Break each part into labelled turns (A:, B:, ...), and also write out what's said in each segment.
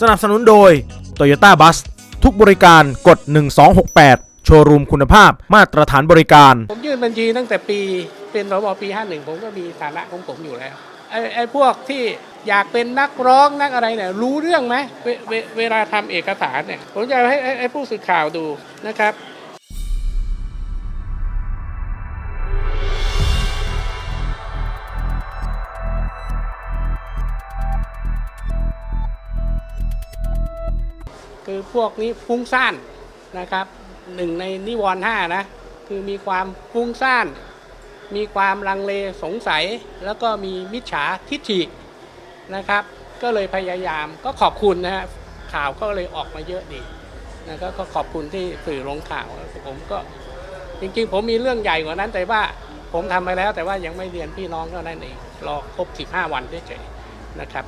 A: สนับสนุนโดย Toyota Bus ทุกบริการกด 1268 โชว์รูมคุณภาพมาตรฐานบริการ
B: ผมยื่นบัญชีตั้งแต่ปีเป็นสบปี 51 ผมก็มีฐานะของผมอยู่แล้ว ไอ้ไอ้พวกที่อยากเป็นนักร้องนักอะไรเนี่ยรู้เรื่องไหมเวเวเวลาทำเอกสารเนี่ยผมจะให้ให้ให้ผู้สื่อข่าวดูนะครับ คือพวกนี้ฟุ้งซ่านนะครับหนึ่งในนิวรณ์ห้านะคือมีความฟุ้งซ่าน มีความลังเลสงสัย แล้วก็มีมิจฉาทิฐินะครับ ก็เลยพยายามก็ขอบคุณนะฮะข่าวก็เลยออกมาเยอะดีนะก็ขอบคุณที่สื่อลงข่าวผมก็จริงๆ ผมมีเรื่องใหญ่กว่านั้นแต่ว่าผมทำไปแล้วแต่ว่ายังไม่เรียนพี่น้องเท่านั้นเองรอครบ 15 วันเฉยๆนะครับ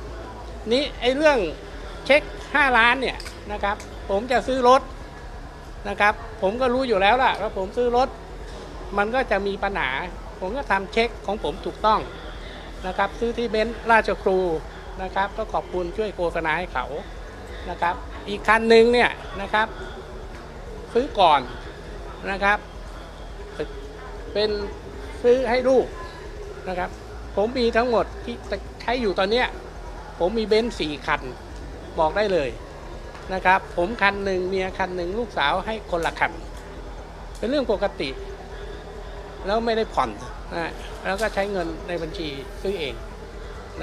B: นี่ไอ้เรื่อง เช็ค 5 ล้านเนี่ยนะครับ ผมจะซื้อรถนะครับ ผมก็รู้อยู่แล้วล่ะว่าผมซื้อรถ มันก็จะมีปัญหา ผมก็ทำเช็คของผมถูกต้องนะครับ ซื้อที่เบนซ์ราชครูนะครับ ก็ขอบคุณช่วยโฆษณาให้เขานะครับ อีกคันหนึ่งเนี่ยนะครับ ซื้อก่อนนะครับ เป็นซื้อให้ลูกนะครับ ผมมีทั้งหมดที่ใช้อยู่ตอนเนี้ยผมมีเบนซ์สี่คัน บอกได้เลยนะครับ ผมคันหนึ่งเมียคันหนึ่งลูกสาวให้คนละคัน เป็นเรื่องปกติ แล้วไม่ได้ผ่อนนะแล้วก็ใช้เงินในบัญชีซื้อเอง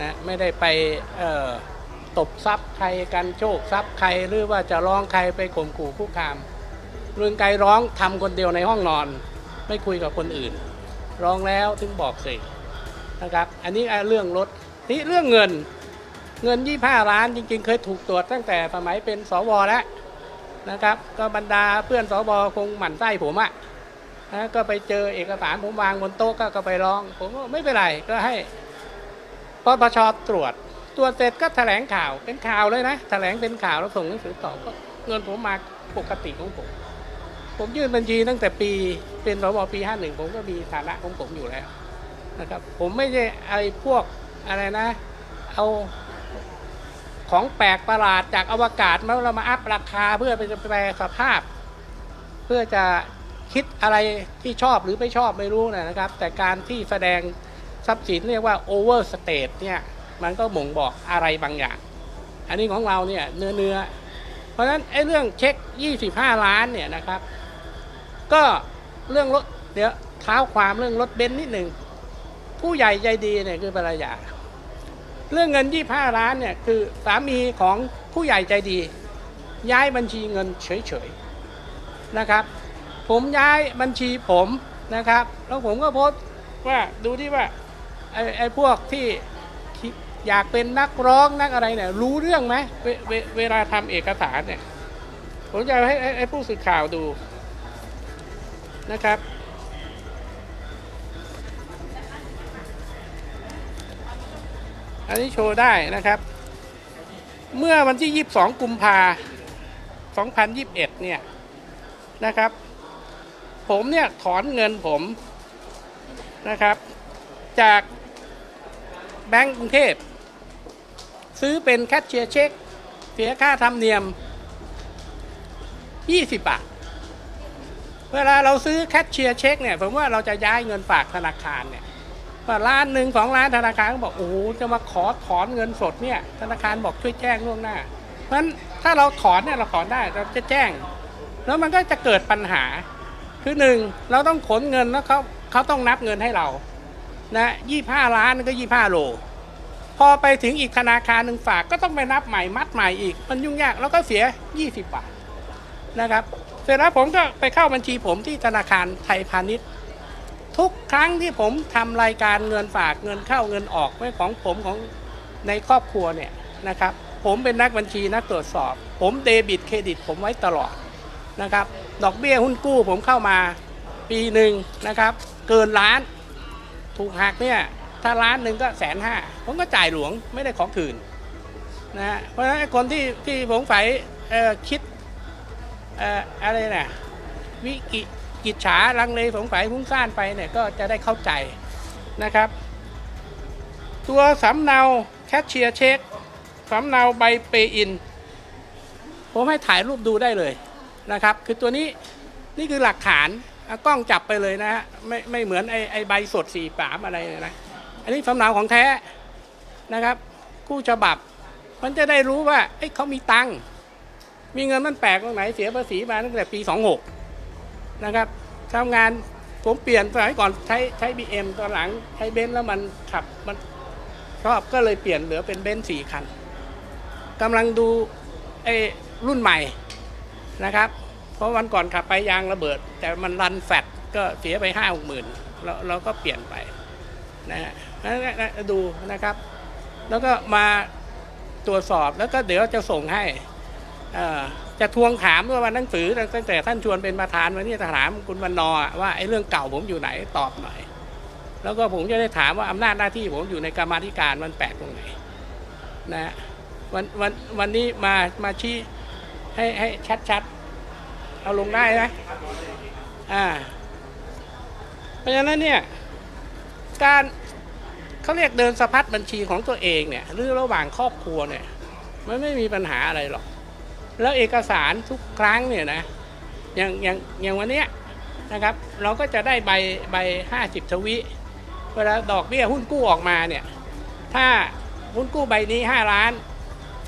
B: นะไม่ได้ไปตบทรัพย์ใครกันโชคทรัพย์ใครหรือว่าจะร้องใครไปข่มขู่คุกคามเรื่องไกลร้องทำคนเดียวในห้องนอน ไม่คุยกับคนอื่น ร้องแล้วถึงบอกสินะครับ อันนี้เรื่องรถนี่เรื่องเงิน เงิน 25 ล้านจริง ๆ เคยถูกตรวจตั้งแต่สมัยเป็นสวแล้วนะครับ ก็บรรดาเพื่อนสวคงหมั่นไส้ผมอะนะก็ไปเจอเอกสารผมวางบนโต๊ะก็ก็ไปร้อง ผมก็ไม่เป็นไรก็ให้ปปชตรวจตรวจเสร็จก็แถลงข่าวเป็นข่าวเลยนะแถลงเป็นข่าวแล้วส่งหนังสือต่อก็เงินผมมาปกติของผม ผมยื่นบัญชีตั้งแต่ปีเป็นสวปี 51 ผมก็มีฐานะของผมอยู่แล้วนะครับ ผมไม่ใช่ไอ้พวกอะไรนะ เอา ของแปลกประหลาดจากอวกาศมาเรามาอัพราคาเพื่อไปแปลสภาพ เพื่อจะคิดอะไรที่ชอบหรือไม่ชอบไม่รู้นะครับ แต่การที่แสดงทรัพย์สินเรียกว่า overstate เนี่ยมันก็บ่งบอกอะไรบางอย่าง อันนี้ของเราเนี่ยเนื้อเนื้อเพราะฉะนั้นไอ้เรื่องเช็ค 25 ล้านเนี่ยนะครับ ก็เรื่องรถเดี๋ยวเท้าความเรื่องรถเบนซ์นิดหนึ่งผู้ใหญ่ใจดีเนี่ยคือภรรยา เรื่องเงิน 25 ล้านเนี่ยคือสามีของผู้ใหญ่ใจดี ย้ายบัญชีเงินเฉยๆนะครับ ผมย้ายบัญชีผมนะครับ แล้วผมก็โพสต์ว่าดูที่ว่าไอ้ไอ้พวกที่อยากเป็นนักร้องนักอะไรเนี่ยรู้เรื่องไหมเวเวเวลาทำเอกสารเนี่ยผมจะให้ให้ให้ผู้สื่อข่าวดูนะครับ อันนี้โชว์ได้นะครับ เมื่อวันที่ 22 กุมภา2021 เนี่ยนะครับ ผมเนี่ยถอนเงินผมนะครับ จากแบงก์กรุงเทพ ซื้อเป็นแคชเชียร์เช็ค เสียค่าธรรมเนียม 20 บาท เวลาเราซื้อแคชเชียร์เช็คเนี่ยผมว่าเราจะย้ายเงินฝากธนาคารเนี่ย ว่าล้านหนึ่งสองล้านธนาคารก็บอกโอ้จะมาขอถอนเงินสดเนี่ยธนาคารบอกช่วยแจ้งล่วงหน้า เพราะฉะนั้นถ้าเราถอนเนี่ยเราถอนได้เราจะแจ้ง แล้วมันก็จะเกิดปัญหา คือหนึ่งเราต้องขนเงินแล้วเขาเขาต้องนับเงินให้เรานะยี่ห้าล้านก็ยี่ห้าโล พอไปถึงอีกธนาคารหนึ่งฝากก็ต้องไปนับใหม่มัดใหม่อีก มันยุ่งยากแล้วก็เสีย 20 บาทนะครับ เสร็จแล้วผมก็ไปเข้าบัญชีผมที่ธนาคารไทยพาณิชย์ ทุกครั้งที่ผมทำรายการเงินฝากเงินเข้าเงินออกไม่ของผมของในครอบครัวเนี่ยนะครับ ผมเป็นนักบัญชีนักตรวจสอบ ผมเดบิตเครดิต ผมไว้ตลอดนะครับ ดอกเบี้ยหุ้นกู้ผมเข้ามาปีหนึ่งนะครับ เกินล้านถูกหักเนี่ยถ้าล้านหนึ่งก็แสนห้าผมก็จ่ายหลวงไม่ได้ขอคืนนะฮะเพราะฉะนั้นคนที่ที่สงสัยเอ่คิดอออะไรนะวิกิ กิจฉาลังเลสงสัยฟุ้งซ่านไปเนี่ยก็จะได้เข้าใจนะครับ ตัวสำเนาแคชเชียร์เช็คสำเนาใบเปย์อิน ผมให้ถ่ายรูปดูได้เลยนะครับ คือตัวนี้นี่คือหลักฐานกล้องจับไปเลยนะฮะไม่ไม่เหมือนไอไอใบสดสี่ปามอะไรเลยนะอันนี้สำเนาของแท้นะครับกู้ฉบับ มันจะได้รู้ว่าเอ้เขามีตังค์มีเงินมันแปลกตรงไหนเสียภาษีมาตั้งแต่ปี 26 นะครับทำงานผมเปลี่ยนสมัยก่อนใช้ใช้บีเอ็มตอนหลังใช้เบนซ์แล้วมันขับมันชอบก็เลยเปลี่ยนเหลือเป็นเบนซ์สี่คันกำลังดูไอ้รุ่นใหม่นะครับ เพราะวันก่อนขับไปยางระเบิด แต่มันรันแฟตก็เสียไปห้าหกหมื่นเราเราก็เปลี่ยนไปนะฮะดูนะครับ แล้วก็มาตรวจสอบแล้วก็เดี๋ยวจะส่งให้อ่อ จะทวงถามว่าวันหนังสือตั้งแต่ท่านชวนเป็นประธานวันนี้จะถามคุณวันนอว่าไอ้เรื่องเก่าผมอยู่ไหนตอบหน่อย แล้วก็ผมจะได้ถามว่าอำนาจหน้าที่ผมอยู่ในกรรมาธิการมันแปลกตรงไหนนะฮะวันวันวันนี้มามาชี้ให้ให้ชัดๆ เอาลงได้นะอ่า เพราะฉะนั้นเนี่ย การเขาเรียกเดินสะพัดบัญชีของตัวเองเนี่ยหรือระหว่างครอบครัวเนี่ย มันไม่มีปัญหาอะไรหรอก แล้วเอกสารทุกครั้งเนี่ยนะอย่างอย่างอย่างวันเนี้ยนะครับ เราก็จะได้ใบใบห้าสิบทวิ เวลาดอกเบี้ยหุ้นกู้ออกมาเนี่ย ถ้าหุ้นกู้ใบนี้ห้าล้าน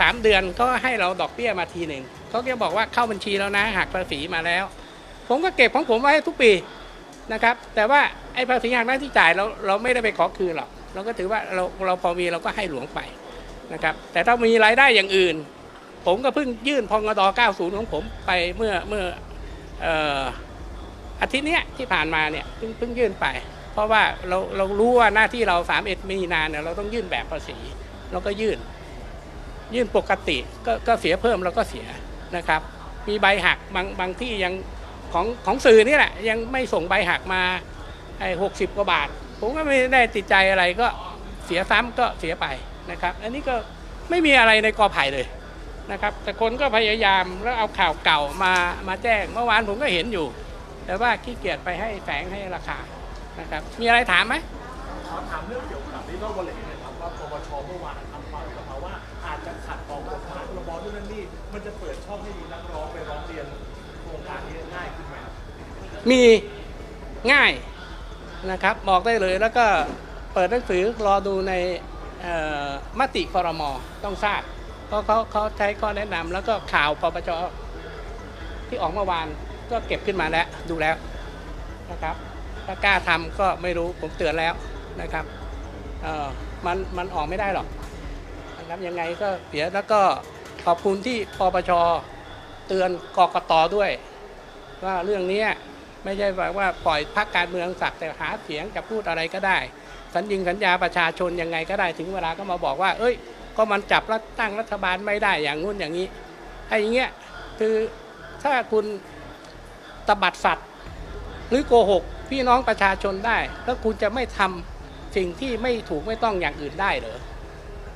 B: สามเดือนก็ให้เราดอกเบี้ยมาทีหนึ่งเขาจะบอกว่าเข้าบัญชีแล้วนะหักภาษีมาแล้ว ผมก็เก็บของผมไว้ทุกปีนะครับ แต่ว่าไอ้ภาษีหักหน้าที่จ่ายเราเราไม่ได้ไปขอคืนหรอกเราก็ถือว่าเราเราพอมีเราก็ให้หลวงไปนะครับ แต่ถ้ามีรายได้อย่างอื่น ผมก็เพิ่งยื่นพงด90 ของผมไปเมื่อเมื่อออาทิตย์นี้ที่ผ่านมาเนี่ยเพิ่งเพิ่งยื่นไป เพราะว่าเราเรารู้ว่าหน้าที่เรา 31 มีนาเนี่ยเราต้องยื่นแบบภาษีเราก็ยื่น ยื่นปกติก็ก็เสียเพิ่มเราก็เสียนะครับ มีใบหักบางบางที่ยังของของสื่อนี่แหละ ยังไม่ส่งใบหักมาไอ้หกสิบกว่าบาท ผมก็ไม่ได้ติดใจอะไรก็เสียซ้ำก็เสียไปนะครับ อันนี้ก็ไม่มีอะไรในกอไผ่เลย นะครับ แต่คนก็พยายามแล้วเอาข่าวเก่ามามาแจ้ง เมื่อวานผมก็เห็นอยู่ แต่ว่าขี้เกียจไปให้แฝงให้ราคานะครับ มีอะไรถามไหม
C: ขอถามเรื่องเกี่ยวกับดิจิทัลวอลเล็ตหน่อยครับว่าปปชเมื่อวานทำความกับเขาว่าอาจจะขัดต่อกฎหมายพรบนู่นนั่นนี่มันจะเปิดช่องให้มีนักร้องไปร้องเรียนโครงการนี้ง่ายขึ้นไหม
B: มีง่ายนะครับบอกได้เลยแล้วก็เปิดหนังสือรอดูในเอ่อมติคอรมอต้องทราบ เพราะเขาเขาใช้ข้อแนะนำแล้วก็ข่าวปปชที่ออกเมื่อวานก็เก็บขึ้นมาแล้วดูแล้วนะครับถ้ากล้าทำก็ไม่รู้ผมเตือนแล้วนะครับเออมันมันออกไม่ได้หรอกนะครับยังไงก็เสียแล้วก็ขอบคุณที่ปปชเตือนกกตด้วย ว่าเรื่องนี้ไม่ใช่ว่าปล่อยพักการเมืองสักแต่หาเสียงจะพูดอะไรก็ได้ สัญญิงสัญญาประชาชนยังไงก็ได้ถึงเวลาก็มาบอกว่า เอ้ย ก็มันจับรัฐตั้งรัฐบาลไม่ได้อย่างงู้นอย่างนี้ไอ้อย่างเงี้ยคือถ้าคุณตบัดสัตว์หรือโกหกพี่น้องประชาชนได้ แล้วคุณจะไม่ทำสิ่งที่ไม่ถูกไม่ต้องอย่างอื่นได้เหรอ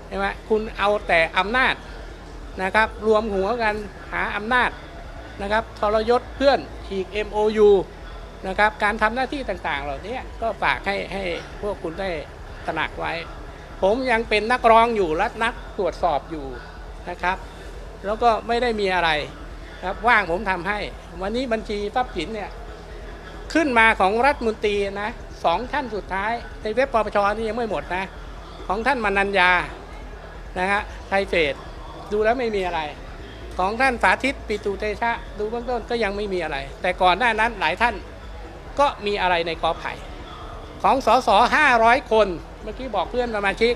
B: ใช่ไหมคุณเอาแต่อำนาจนะครับ รวมหัวกันหาอำนาจนะครับทรยศเพื่อนฉีก MOU นะครับการทำหน้าที่ต่างๆ เหล่านี้ก็ฝากให้ให้พวกคุณได้ตระหนักไว้ ผมยังเป็นนักร้องอยู่และนักตรวจสอบอยู่นะครับ แล้วก็ไม่ได้มีอะไรครับว่างผมทำให้ วันนี้บัญชีทรัพย์สินเนี่ยขึ้นมาของรัฐมนตรีนะสองท่านสุดท้าย ในเว็บปปชนี่ยังไม่หมดนะ ของท่านมนัญญานะฮะไทยเฟดดูแล้วไม่มีอะไร ของท่านสาธิตปิตุเตชะ ดูเบื้องต้นก็ยังไม่มีอะไร แต่ก่อนหน้านั้นหลายท่านก็มีอะไรในกอไผ่ของสส500คน เมื่อกี้บอกเพื่อนสมาชิก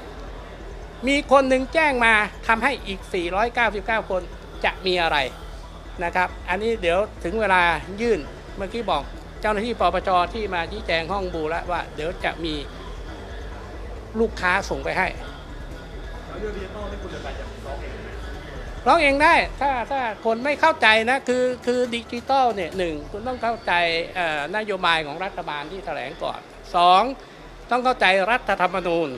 B: มีคนหนึ่งแจ้งมาทำให้อีก 499 คนจะมีอะไรนะครับ อันนี้เดี๋ยวถึงเวลายื่นเมื่อกี้บอกเจ้าหน้าที่ปปชที่มาชี้แจงห้องบูแล้วว่า เดี๋ยวจะมีลูกค้าส่งไปให้
C: แล้วเรื่องดิจิทัลนี่คุณจะไปจะร้องเองไหม
B: ร้องเองได้ถ้าถ้าคนไม่เข้าใจนะคือคือดิจิตอลเนี่ยหนึ่งคุณต้องเข้าใจนโยบายของรัฐบาลที่แถลงก่อนสอง ต้องเข้าใจรัฐธรรมนูญ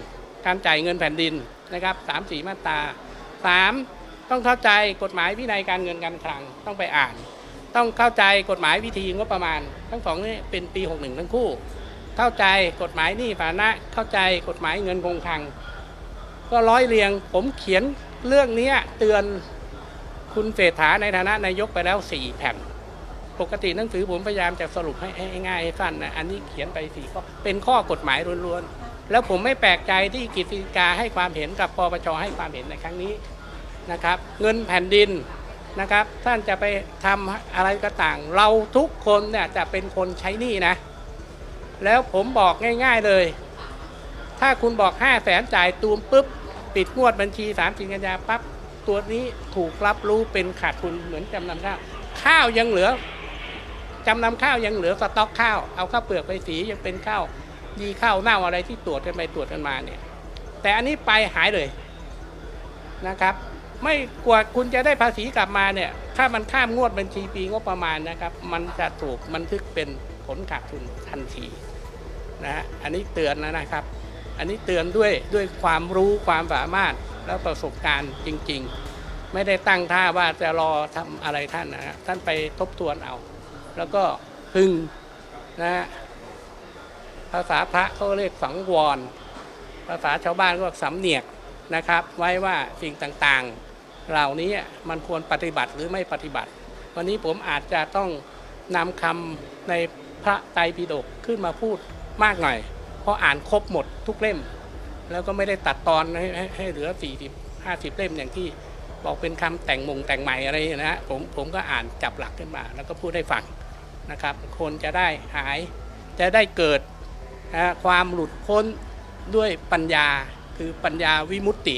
B: การจ่ายเงินแผ่นดินนะครับสามสี่มาตราสามต้องเข้าใจกฎหมายวินัยการเงินการคลังต้องไปอ่าน ต้องเข้าใจกฎหมายวิธีงบประมาณ ทั้งสองนี่เป็นปี 61 ทั้งคู่ เข้าใจกฎหมายหนี้ฐานะเข้าใจกฎหมายเงินคงคลัง ก็ร้อยเรียงผมเขียนเรื่องนี้เตือนคคุณเศรษฐาในฐานะนายกไปแล้ว 4 แผ่น ปกติหนังสือผมพยายามจะสรุปให้ให้ง่ายให้สั้นนะอันนี้เขียนไปสี่ข้อเป็นข้อกฎหมายล้วนๆ แล้วผมไม่แปลกใจที่กฤษฎีกาให้ความเห็นกับปปชให้ความเห็นในครั้งนี้นะครับ เงินแผ่นดินนะครับ ท่านจะไปทำอะไรก็ต่าง เราทุกคนเนี่ยจะเป็นคนใช้หนี้นะ แล้วผมบอกง่าย ๆเลย ถ้าคุณบอก5 0 0แสนจ่ายตูมปุ๊บ ปิดงวดบัญชี3สิงกันยาปั๊บตัวนี้ถูกรับรู้เป็นขาดทุนเหมือนจำนำข้าวข้าวยังเหลือ จำนำข้าวยังเหลือสต็อกข้าว เอาข้าวเปลือกไปสียังเป็นข้าวดีข้าวเน่าอะไรที่ตรวจกันไปตรวจกันมาเนี่ยแต่อันนี้ไปหายเลยนะครับ ไม่กว่าคุณจะได้ภาษีกลับมาเนี่ยถ้ามันข้ามงวดบัญชีปีงบประมาณนะครับ มันจะถูกบันทึกเป็นผลขาดทุนทันทีนะฮะอันนี้เตือนนะครับ อันนี้เตือนด้วยด้วยความรู้ความสามารถและประสบการณ์จริง ๆ ไม่ได้ตั้งท่าว่าจะรอทำอะไรท่านนะฮะท่านไปทบทวนเอา แล้วก็พึงนะฮะภาษาพระเขาเรียกสังวร ภาษาชาวบ้านก็เรียกสำเนียกนะครับ ไว้ว่าสิ่งต่างๆ เหล่านี้มันควรปฏิบัติหรือไม่ปฏิบัติ วันนี้ผมอาจจะต้องนำคำในพระไตรปิฎกขึ้นมาพูดมากหน่อย เพราะอ่านครบหมดทุกเล่ม แล้วก็ไม่ได้ตัดตอนให้ให้ให้เหลือ 40 50 เล่มอย่างที่บอกเป็นคำแต่งมงแต่งใหม่อะไรนะฮะผมผมก็อ่านจับหลักขึ้นมา แล้วก็พูดให้ฟัง นะครับ คนจะได้หาย จะได้เกิดนะความหลุดพ้นด้วยปัญญาคือปัญญาวิมุตติ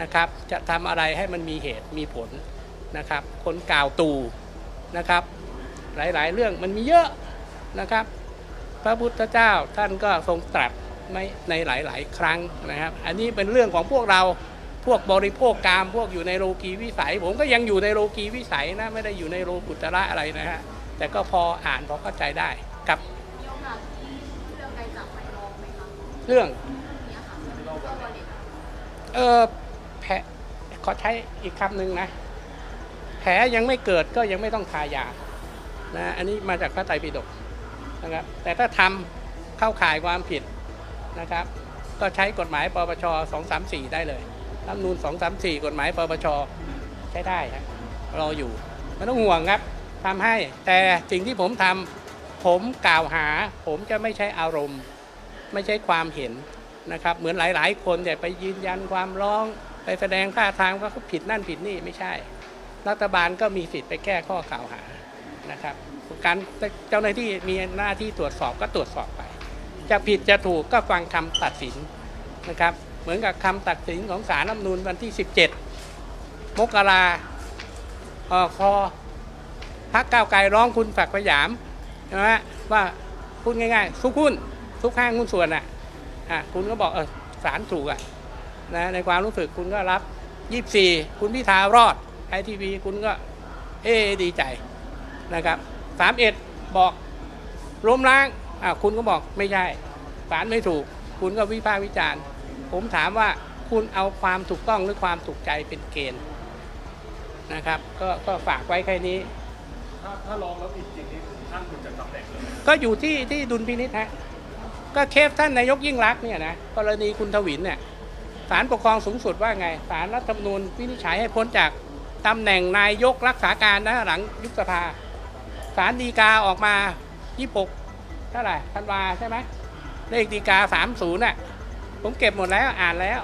B: นะครับ จะทำอะไรให้มันมีเหตุมีผลนะครับ คนกล่าวตูนะครับ หลายๆ เรื่องมันมีเยอะนะครับ พระพุทธเจ้าท่านก็ทรงตรัสในในหลาย ๆ ครั้งนะครับ อันนี้เป็นเรื่องของพวกเราพวกบริโภคกามพวกอยู่ในโลกีวิสัย ผมก็ยังอยู่ในโลกีวิสัยนะไม่ได้อยู่ในโลกุตระอะไรนะฮะ แต่ก็พออ่านพอเข้าใจได้กับ
D: มีโอกาสเรื่องการจับไปลองไหมคะ
B: เรื่อง
D: เนี้ยค่ะเรื่องวันเด็ก
B: เออแผลขอใช้อีกคำหนึ่งนะ แผลยังไม่เกิดก็ยังไม่ต้องทายานะอันนี้มาจากพระไตรปิฎกนะครับ แต่ถ้าทำเข้าข่ายความผิดนะครับ ก็ใช้กฎหมายปปช234 ได้เลยรัฐธรรมนูล234 กฎหมายปปชใช้ได้ครับรออยู่ไม่ต้องห่วงครับ ทำให้แต่สิ่งที่ผมทำผมกล่าวหา ผมจะไม่ใช้อารมณ์ ไม่ใช่ความเห็นนะครับ เหมือนหลาย ๆ คนเนี่ยไปยืนยันความร้อง ไปแสดงท่าทางว่าเขาผิดนั่นผิดนี่ไม่ใช่ รัฐบาลก็มีสิทธิ์ไปแก้ข้อกล่าวหานะครับการเจ้าหน้าที่มีหน้าที่ตรวจสอบก็ตรวจสอบไป จะผิดจะถูกก็ฟังคำตัดสินนะครับ เหมือนกับคำตัดสินของศาลรัฐมนูญวันที่ 17 มกราคอ พักก้าวไกลร้องคุณฝักดิ์สยามใช่ไหมว่าพูดง่ายๆซุกหุ้นซุกห้างหุ้นส่วนอะอะคุณก็บอกเออศาลถูกอะนะในความรู้สึกคุณก็รับ 24 คุณพิธารอดไอทีวีคุณก็เอดีใจนะครับ31 บอกล้มล้างอะคุณก็บอกไม่ใช่ศาลไม่ถูก คุณก็วิพากษ์วิจารณ์ ผมถามว่าคุณเอาความถูกต้องหรือความถูกใจเป็นเกณฑ์นะครับ ก็ก็ฝากไว้แค่นี้
C: ถ้าถ้าลองแล้วผิดจริงนี่ท่านคุณจะตำแหน่งเลยไหม
B: ก็อยู่ที่ที่ดุลพินิษฮะก็เคสท่านนายกยิ่งรักษณ์เนี่ยนะกรณีคุณทวินเนี่ยศาลปกครองสูงสุดว่าไงศาลรัฐธรรมนูญวินิจฉัยให้พ้นจากตำแหน่งนายกรักษาการนะหลังยุบสภาศาลฎีกาออกมา 26เท่าไหร่ธันวาใช่ไหมเลขฎีกา 30น่ะผมเก็บหมดแล้วอ่านแล้ว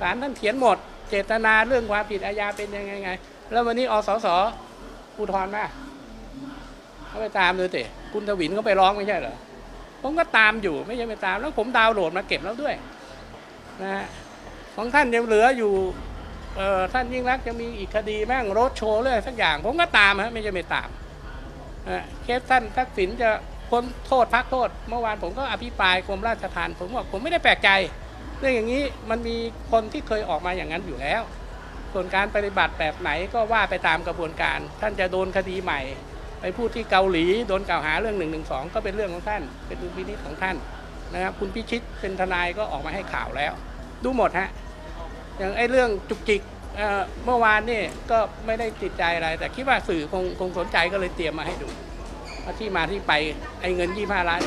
B: ศาลท่านเขียนหมด เจตนาเรื่องความผิดอาญาเป็นยังไงไง แล้ววันนี้อสสอุทธรณ์มา เขาไปตามดูสิคุณทวินเขาไปร้องไม่ใช่เหรอผมก็ตามอยู่ไม่ใช่ไม่ตามแล้วผมดาวน์โหลดมาเก็บแล้วด้วยนะฮะของท่านยังเหลืออยู่เออท่านยิ่งรักษณ์ยังมีอีกคดีแม่งรถโชว์เลยสักอย่าง ผมก็ตามฮะไม่ใช่ไม่ตามนะเคสท่านทักษิณจะพ้นโทษพักโทษ เมื่อวานผมก็อภิปรายกรมราชทัณฑ์ผมบอกผมไม่ได้แปลกใจ เรื่องอย่างนี้มันมีคนที่เคยออกมาอย่างนั้นอยู่แล้ว ส่วนการปฏิบัติแบบไหนก็ว่าไปตามกระบวนการ ท่านจะโดนคดีใหม่ ไปพูดที่เกาหลีโดนกล่าวหาเรื่อง1นึก็เป็นเรื่องของท่าน เป็นดุลพินิจของท่านนะครับ คุณพิชิตเป็นทนายก็ออกมาให้ข่าวแล้ว ดูหมดฮะอย่างไอ้เรื่องจุกจิกเมื่อวานนี่ก็ไม่ได้ติดใจอะไร แต่คิดว่าสื่อคงคงสนใจก็เลยเตรียมมาให้ดูว่าที่มาที่ไปไอ้เงิน25ล้าน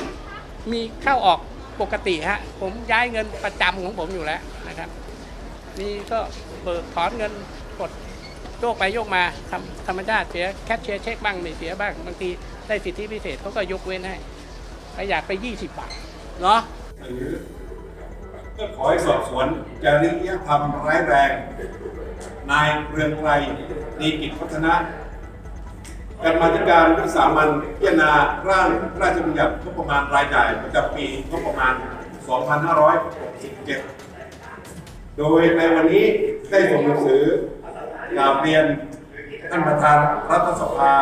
B: มีเข้าออกปกติฮะผมย้ายเงินประจำของผมอยู่แล้วนะครับ นี่ก็เบิกถอนเงินกด โยกไปโยกมาธรรมธรรมชาติเสียแคชเชียร์เช็คบ้างไม่เสียบ้างบางทีได้สิทธิพิเศษเขาก็ยกเว้นให้ใครอยากไป 20 บาทเนาะ
E: หรือเพื่อขอให้สอบสวนจริยธรรมร้ายแรง นายเรืองไกรดีกิจพัฒนะกรรมาธิการวิสามันพิจารณาร่างพระราชบัญญัติงบประมาณรายจ่ายประจำปีงบประมาณ 2567 โดยในวันนี้ได้ส่งหนังสือ กราบเรียนท่านประธานรัฐสภา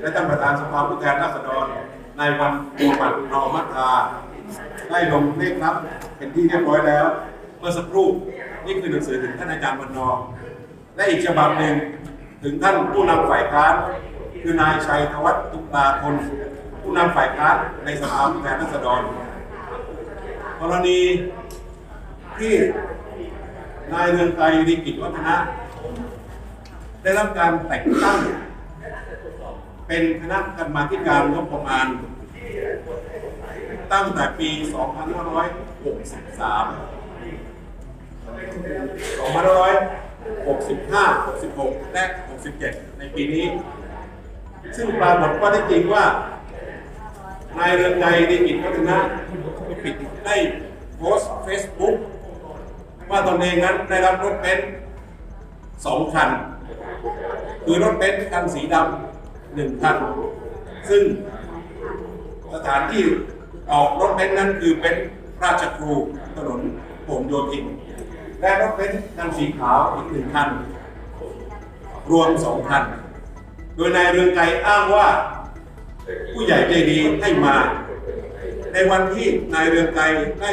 E: และท่านประธานสภาผู้แทนราษฎรในวันมูฮัมหมัดนอมัตาได้ลงเลขรับเป็นที่เรียบร้อยแล้ว เมื่อสักครู่นี่คือหนังสือถึงท่านอาจารย์วันนอร์และอีกฉบับหนึ่งถึงท่านผู้นำฝ่ายค้านคือนายชัยธวัฒน์ตุลาธนผู้นำฝ่ายค้านในสภาผู้แทนราษฎรกรณีที่นายเรืองไกรดีกิจวัฒนะ ได้รับการแต่งตั้ง เป็นคณะกรรมาธิการงบประมาณ ตั้งแต่ปี 2563 2565 66 และ 67 ในปีนี้ ซึ่งปรากฏว่าที่จริงว่านายเรืองไกรดีกิจวัฒนะปิดได้โพสต์เฟซบุ๊กว่าตนเองนั้นได้รับรถเบนซ์สองคัน คือรถเบนซ์คันสีดำหนึ่งคัน ซึ่งสถานที่ออกรถเบนซ์นั้นคือเป็นราชครูถนนผงโยธิน และรถเบนซ์คันสีขาวอีกหนึ่งคัน รวมสองคัน โดยนายเรืองไกรอ้างว่าผู้ใหญ่ใจดีให้มา ในวันที่นายเรืองไกรได้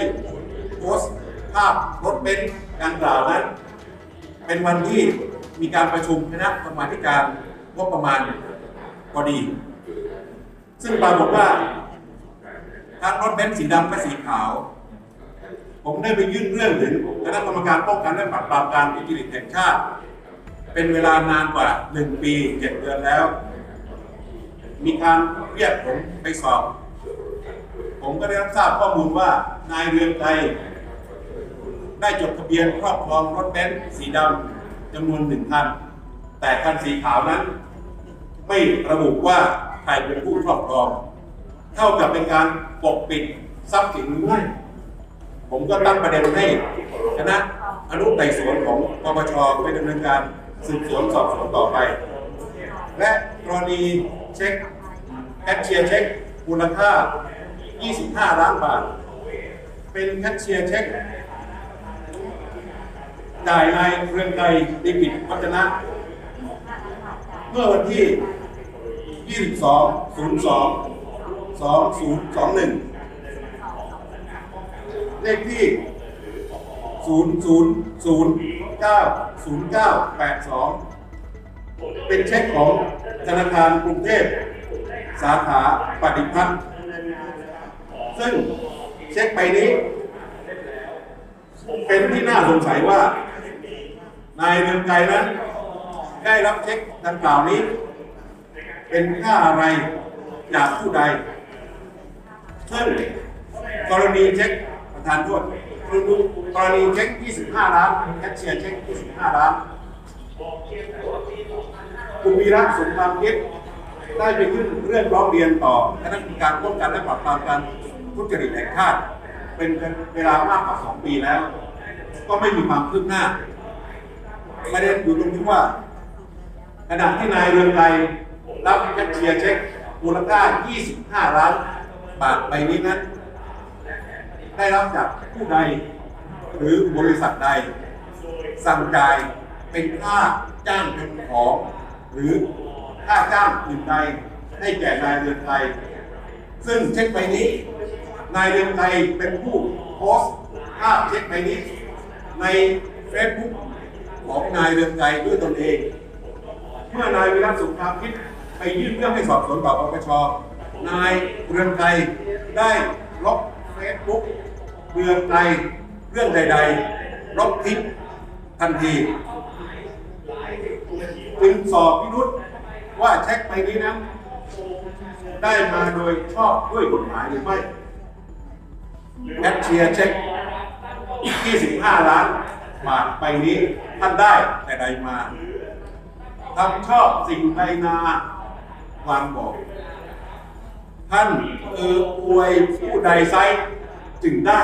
E: โพสต์ภาพรถเบนซ์ดังกล่าวนั้น เป็นวันที่ มีการประชุมคณะกรรมาธิการงบประมาณพอดี ซึ่งปรากฏว่าทั้งรถเบนซ์สีดำและสีขาว ผมได้ไปยื่นเรื่องถึงคณะกรรมการป้องกันและปราบปรามการทุจริตแห่งชาติ เป็นเวลานานกว่า 1 ปี7เดือนแล้ว มีการเรียกผมไปสอบ ผมก็ได้รับทราบข้อมูลว่านายเรืองไกรได้จดทะเบียนครอบครองรถเบนซ์สีดำ จำนวนหนึ่งคันแต่คันสีขาวนั้น ไม่ระบุว่าใครเป็นผู้ครอบครอง เท่ากับเป็นการปกปิดทรัพย์สินหรือไม่ผมก็ตั้งประเด็นให้คณะอนุไต่สวนของปปชไปดำเนินการสืบสวนสอบสวนต่อไป และกรณีเช็คแคชเชียร์เช็คมูลค่า 25 ล้านบาท เป็นแคชเชียร์เช็ค จ่ายนายเรืองไกรดิกิจวัฒนะ เมื่อวันที่ 22 02 2021 เลขที่ 00090982 เป็นเช็คของธนาคารกรุงเทพ สาขาปฏิพัฒน์ซึ่งเช็คใบนี้ เป็นที่น่าสงสัยว่า นายเรืองไกรนั้น ได้รับเช็คดังกล่าวนี้ เป็นค่าอะไรจากผู้ใด ซึ่งกรณีเช็คประธานโทษกรณีเช็ค 25 ล้านแคชเชียร์เช็ค 25 ล้านคุณวีระสมความคิดได้ไปยื่นเรื่องร้องเรียนต่อคณะกรรมการป้องกันและปราบปรามการทุจริตแห่งชาติ เป็นเวลามากกว่า 2 ปีแล้ว ก็ไม่มีความคืบหน้า ประเด็นอยู่ตรงที่ว่าขณะที่นายเรืองไกรรับแคชเชียร์เช็คมูลค่า 25 ล้านบาทใบนี้นั้น ได้รับจากผู้ใดหรือบริษัทใด สั่งจ่ายเป็นค่าจ้างเป็นของ หรือค่าจ้างอื่นใดให้แก่นายเรืองไกรซึ่งเช็คใบนี้ นายเรืองไกรเป็นผู้โพสต์ภาพเช็คใบนี้ ในเฟซบุ๊ก ของนายเรืองไกรด้วยตนเอง เมื่อนายวิรัตสุภาพิษไปยื่นเรื่องให้สอบสวนต่อปปชนายเรืองไกรได้ลบเฟซบุ๊กเรืองไกรเรื่องใด ๆ ลบทิ้งทันทีจึงสอบพิรุษว่าเช็คใบนี้นั้นได้มาโดยชอบด้วยกฎหมายหรือไม่แคชเชียร์เช็ค 25 ล้าน บาทไปนี้ท่านได้แต่ใดมาทำชอบสิ่งใดนาวางบอก ท่านเอออวยผู้ใดไซจึงได้